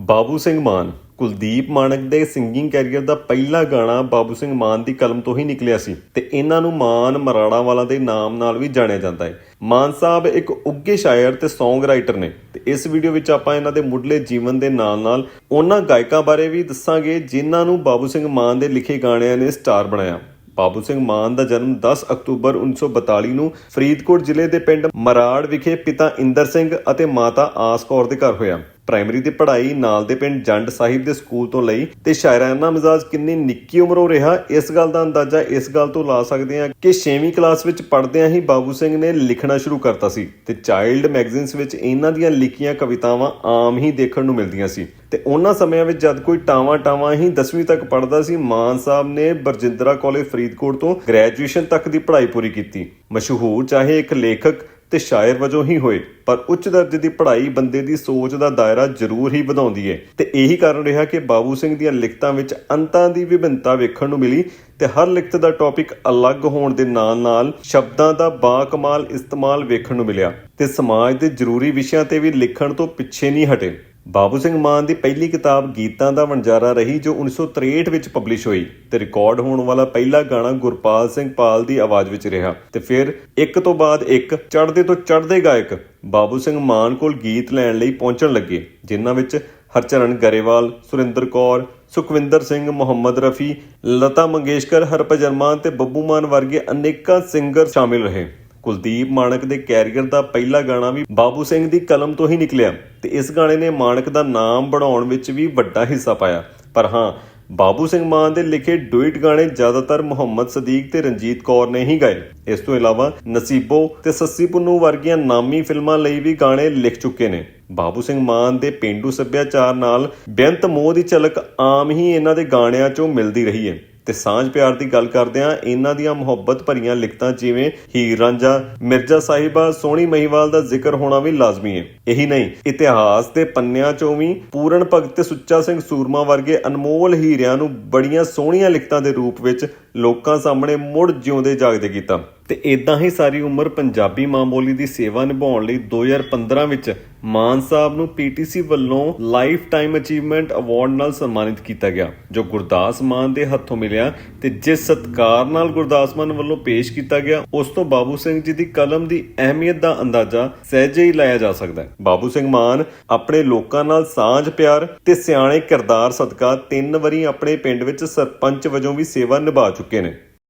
ਬਾਬੂ ਸਿੰਘ ਮਾਨ, ਕੁਲਦੀਪ ਮਾਨਕ ਦੇ singing career ਦਾ ਪਹਿਲਾ ਗਾਣਾ ਬਾਬੂ ਸਿੰਘ ਮਾਨ ਦੀ ਕਲਮ ਤੋਂ ਹੀ ਨਿਕਲਿਆ ਸੀ ਤੇ ਇਹਨਾਂ ਨੂੰ ਮਾਨ ਮਰਾੜਾ ਵਾਲਾ ਦੇ ਨਾਮ ਨਾਲ ਵੀ ਜਾਣਿਆ ਜਾਂਦਾ ਹੈ। ਮਾਨ ਸਾਹਿਬ ਇੱਕ ਉੱਗੇ ਸ਼ਾਇਰ ਤੇ ਸੌਂਗ ਰਾਈਟਰ ਨੇ ਤੇ ਇਸ ਵੀਡੀਓ ਵਿੱਚ ਆਪਾਂ ਇਹਨਾਂ ਦੇ ਮੁੱਢਲੇ ਜੀਵਨ ਦੇ ਨਾਲ-ਨਾਲ ਉਹਨਾਂ ਗਾਇਕਾਂ ਬਾਰੇ ਵੀ ਦੱਸਾਂਗੇ ਜਿਨ੍ਹਾਂ ਨੂੰ ਬਾਬੂ ਸਿੰਘ ਮਾਨ ਦੇ ਲਿਖੇ ਗਾਣਿਆਂ ਨੇ ਸਟਾਰ ਬਣਾਇਆ। ਬਾਬੂ ਸਿੰਘ ਮਾਨ ਦਾ ਜਨਮ 10 ਅਕਤੂਬਰ 1942 ਨੂੰ ਫਰੀਦਕੋਟ ਜ਼ਿਲ੍ਹੇ ਦੇ ਪਿੰਡ ਮਰਾੜ ਵਿਖੇ ਪਿਤਾ ਇੰਦਰ ਸਿੰਘ ਅਤੇ ਮਾਤਾ ਆਸ ਕੌਰ ਦੇ ਘਰ ਹੋਇਆ। ਪ੍ਰਾਇਮਰੀ ਦੀ ਪੜ੍ਹਾਈ ਨਾਲ ਦੇ ਪਿੰਡ ਜੰਡ ਸਾਹਿਬ ਦੇ ਸਕੂਲ ਤੋਂ ਲਈ ਤੇ ਸ਼ਾਇਰਾਨਾ ਮਿਜ਼ਾਜ ਕਿੰਨੀ ਨਿੱਕੀ ਉਮਰੋਂ ਰਿਹਾ, ਇਸ ਗੱਲ ਦਾ ਅੰਦਾਜ਼ਾ ਇਸ ਗੱਲ ਤੋਂ ਲਾ ਸਕਦੇ ਹਾਂ ਕਿ 6ਵੀਂ ਕਲਾਸ ਵਿੱਚ ਪੜ੍ਹਦਿਆਂ ਹੀ ਬਾਬੂ ਸਿੰਘ ਨੇ ਲਿਖਣਾ ਸ਼ੁਰੂ ਕਰਤਾ ਸੀ ਤੇ ਚਾਈਲਡ ਮੈਗਜ਼ੀਨਸ ਵਿੱਚ ਇਹਨਾਂ ਦੀਆਂ ਲਿਖੀਆਂ ਕਵਿਤਾਵਾਂ ਆਮ ਹੀ ਦੇਖਣ ਨੂੰ ਮਿਲਦੀਆਂ ਸੀ। ਤੇ ਉਹਨਾਂ ਸਮਿਆਂ ਵਿੱਚ ਜਦ ਕੋਈ ਟਾਵਾਂ ਟਾਵਾਂ ਹੀ 10ਵੀਂ ਤੱਕ ਪੜ੍ਹਦਾ ਸੀ, ਮਾਨ ਸਾਹਿਬ ਨੇ ਬਰਜਿੰਦਰਾ ਕਾਲਜ ਫਰੀਦਕੋਟ ਤੋਂ ਗ੍ਰੈਜੂਏਸ਼ਨ ਤੱਕ ਦੀ ਪੜ੍ਹਾਈ ਪੂਰੀ ਕੀਤੀ। ਮਸ਼ਹੂਰ ਚਾਹੇ ਇੱਕ ਲੇਖਕ ਤੇ ਸ਼ਾਇਰ ਵਜੋਂ ਹੀ ਹੋਏ, ਪਰ ਉੱਚ ਦਰਜੇ ਦੀ ਪੜ੍ਹਾਈ ਬੰਦੇ ਦੀ ਸੋਚ ਦਾ ਦਾਇਰਾ ਜ਼ਰੂਰ ਹੀ ਵਧਾਉਂਦੀ ਹੈ ਤੇ ਇਹੀ ਕਾਰਨ ਰਿਹਾ ਕਿ ਬਾਬੂ ਸਿੰਘ ਦੀਆਂ ਲਿਖਤਾਂ ਵਿੱਚ ਅੰਤਾਂ ਦੀ ਵਿਭਿੰਨਤਾ ਵੇਖਣ ਨੂੰ ਮਿਲੀ ਤੇ ਹਰ ਲਿਖਤ ਦਾ ਟੌਪਿਕ ਅਲੱਗ ਹੋਣ ਦੇ ਨਾਲ-ਨਾਲ ਸ਼ਬਦਾਂ ਦਾ ਬਾਕਮਾਲ ਇਸਤੇਮਾਲ ਵੇਖਣ ਨੂੰ ਮਿਲਿਆ ਤੇ ਸਮਾਜ ਦੇ ਜ਼ਰੂਰੀ ਵਿਸ਼ਿਆਂ ਤੇ ਵੀ ਲਿਖਣ ਤੋਂ ਪਿੱਛੇ ਨਹੀਂ ਹਟੇ। ਬਾਬੂ ਸਿੰਘ ਮਾਨ ਦੀ ਪਹਿਲੀ ਕਿਤਾਬ ਗੀਤਾਂ ਦਾ ਵਣਜਾਰਾ ਰਹੀ, ਜੋ 1963 ਵਿੱਚ ਪਬਲਿਸ਼ ਹੋਈ ਤੇ ਰਿਕਾਰਡ ਹੋਣ ਵਾਲਾ ਪਹਿਲਾ ਗਾਣਾ ਗੁਰਪਾਲ ਸਿੰਘ ਪਾਲ ਦੀ ਆਵਾਜ਼ ਵਿੱਚ ਰਿਹਾ। ਤੇ ਫਿਰ ਇੱਕ ਤੋਂ ਬਾਅਦ ਇੱਕ ਚੜ੍ਹਦੇ ਤੋਂ ਚੜ੍ਹਦੇ ਗਾਇਕ ਬਾਬੂ ਸਿੰਘ ਮਾਨ ਕੋਲ ਗੀਤ ਲੈਣ ਲਈ ਪਹੁੰਚਣ ਲੱਗੇ, ਜਿਨ੍ਹਾਂ ਵਿੱਚ ਹਰਚਰਨ ਗਰੇਵਾਲ, ਸੁਰਿੰਦਰ ਕੌਰ, ਸੁਖਵਿੰਦਰ ਸਿੰਘ, ਮੁਹੰਮਦ ਰਫੀ, ਲਤਾ ਮੰਗੇਸ਼ਕਰ, ਹਰਭਜਨ ਮਾਨ ਤੇ ਬੱਬੂ ਮਾਨ ਵਰਗੇ ਅਨੇਕਾਂ ਸਿੰਗਰ ਸ਼ਾਮਿਲ ਰਹੇ। ਕੁਲਦੀਪ ਮਾਨਕ ਦੇ ਕੈਰੀਅਰ ਦਾ ਪਹਿਲਾ ਗਾਣਾ ਵੀ ਬਾਬੂ ਸਿੰਘ ਦੀ ਕਲਮ ਤੋਂ ਹੀ ਨਿਕਲਿਆ ਤੇ ਇਸ ਗਾਣੇ ਨੇ ਮਾਨਕ ਦਾ ਨਾਮ ਬਣਾਉਣ ਵਿੱਚ ਵੀ ਵੱਡਾ ਹਿੱਸਾ ਪਾਇਆ। ਪਰ ਹਾਂ, ਬਾਬੂ ਸਿੰਘ ਮਾਨ ਦੇ ਲਿਖੇ ਡੁਇਟ ਗਾਣੇ ਜ਼ਿਆਦਾਤਰ ਮੁਹੰਮਦ ਸਦੀਕ ਤੇ ਰਣਜੀਤ ਕੌਰ ਨੇ ਹੀ ਗਾਏ। ਇਸ ਤੋਂ ਇਲਾਵਾ ਨਸੀਬੋ ਤੇ ਸੱਸੀ ਪੁੰਨੂ ਵਰਗੀਆਂ ਨਾਮੀ ਫਿਲਮਾਂ ਲਈ ਵੀ ਗਾਣੇ ਲਿਖ ਚੁੱਕੇ ਨੇ। ਬਾਬੂ ਸਿੰਘ ਮਾਨ ਦੇ ਪਿੰਡੂ ਸੱਭਿਆਚਾਰ ਨਾਲ ਬੇਅੰਤ ਮੋਹ ਦੀ ਝਲਕ ਆਮ ਹੀ ਇਹਨਾਂ ਦੇ ਗਾਣਿਆਂ 'ਚੋਂ ਮਿਲਦੀ ਰਹੀ ਹੈ। ਤੇ ਸਾਂਝ ਪਿਆਰ ਦੀ ਗੱਲ ਕਰਦੇ ਆ ਇਹਨਾਂ ਦੀਆਂ ਮੁਹੱਬਤ ਭਰੀਆਂ ਲਿਖਤਾਂ ਜਿਵੇਂ ਹੀਰ ਰਾਂਝਾ, ਮਿਰਜ਼ਾ ਸਾਹਿਬਾ, ਸੋਹਣੀ ਮਹੀਵਾਲ ਦਾ ਜ਼ਿਕਰ ਹੋਣਾ ਵੀ ਲਾਜ਼ਮੀ ਹੈ ਇਹੀ ਨਹੀਂ, ਇਤਿਹਾਸ ਦੇ ਪੰਨਿਆਂ ਚੋਂ ਵੀ ਪੂਰਨ ਭਗਤ ਤੇ ਸੁੱਚਾ ਸਿੰਘ ਸੂਰਮਾ ਵਰਗੇ ਅਨਮੋਲ ਹੀਰਿਆਂ ਨੂੰ ਬੜੀਆਂ ਸੋਹਣੀਆਂ ਲਿਖਤਾਂ ਦੇ ਰੂਪ ਵਿੱਚ ਲੋਕਾਂ ਸਾਹਮਣੇ ਮੁੜ ਜਿਉਂਦੇ ਜਾਗਦੇ ਕੀਤਾ। ਤੇ ਇਦਾਂ ਹੀ ਸਾਰੀ ਉਮਰ ਪੰਜਾਬੀ ਮਾਂ ਬੋਲੀ ਦੀ ਸੇਵਾ ਨਿਭਾਉਣ ਲਈ 2015 ਵਿੱਚ ਮਾਨ ਸਾਹਿਬ ਨੂੰ ਪੀਟੀਸੀ ਵੱਲੋਂ ਲਾਈਫ ਟਾਈਮ ਅਚੀਵਮੈਂਟ ਅਵਾਰਡ ਨਾਲ ਸਨਮਾਨਿਤ ਕੀਤਾ ਗਿਆ, ਜੋ ਗੁਰਦਾਸ ਮਾਨ ਦੇ ਹੱਥੋਂ ਮਿਲਿਆ ਤੇ ਜਿਸ ਸਤਕਾਰ ਨਾਲ ਗੁਰਦਾਸ ਮਾਨ ਵੱਲੋਂ ਪੇਸ਼ ਕੀਤਾ ਗਿਆ, ਉਸ ਤੋਂ ਬਾਬੂ ਸਿੰਘ ਜੀ ਦੀ ਕਲਮ ਦੀ ਅਹਿਮੀਅਤ ਦਾ ਅੰਦਾਜ਼ਾ ਸਹਿਜੇ ਹੀ ਲਾਇਆ ਜਾ ਸਕਦਾ ਹੈ। ਬਾਬੂ ਸਿੰਘ ਮਾਨ ਆਪਣੇ ਲੋਕਾਂ ਨਾਲ ਸਾਂਝ, ਪਿਆਰ ਤੇ ਸਿਆਣੇ ਕਿਰਦਾਰ ਸਦਕਾ ਤਿੰਨ ਵਾਰੀ ਆਪਣੇ ਪਿੰਡ ਵਿੱਚ ਸਰਪੰਚ ਵਜੋਂ ਵੀ ਸੇਵਾ ਨਿਭਾ ਚੁੱਕੇ ਨੇ